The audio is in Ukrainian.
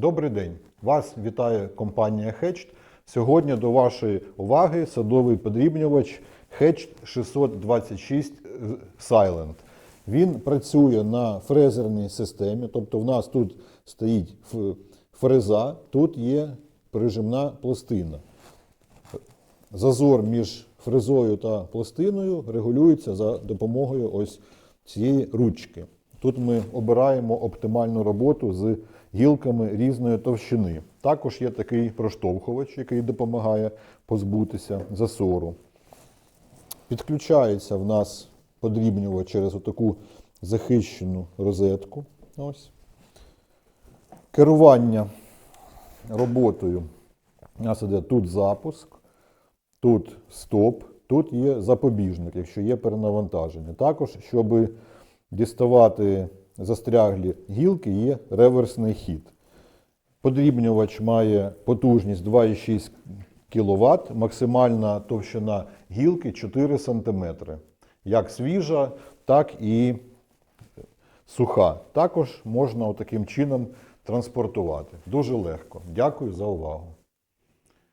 Добрий день! Вас вітає компанія Hatched. Сьогодні до вашої уваги садовий подрібнювач Hatched 626 Silent. Він працює на фрезерній системі, тобто в нас тут стоїть фреза, тут є прижимна пластина. Зазор між фрезою та пластиною регулюється за допомогою ось цієї ручки. Тут ми обираємо оптимальну роботу з гілками різної товщини. Також є такий проштовхувач, який допомагає позбутися засору. Підключається в нас подрібнювач через отаку захищену розетку. Ось. Керування роботою. У нас іде тут запуск, тут стоп, тут є запобіжник, якщо є перенавантаження. Також, щоб діставати застряглі гілки, є реверсний хід. Подрібнювач має потужність 2,6 кВт, максимальна товщина гілки 4 см. Як свіжа, так і суха. Також можна таким чином транспортувати. Дуже легко. Дякую за увагу.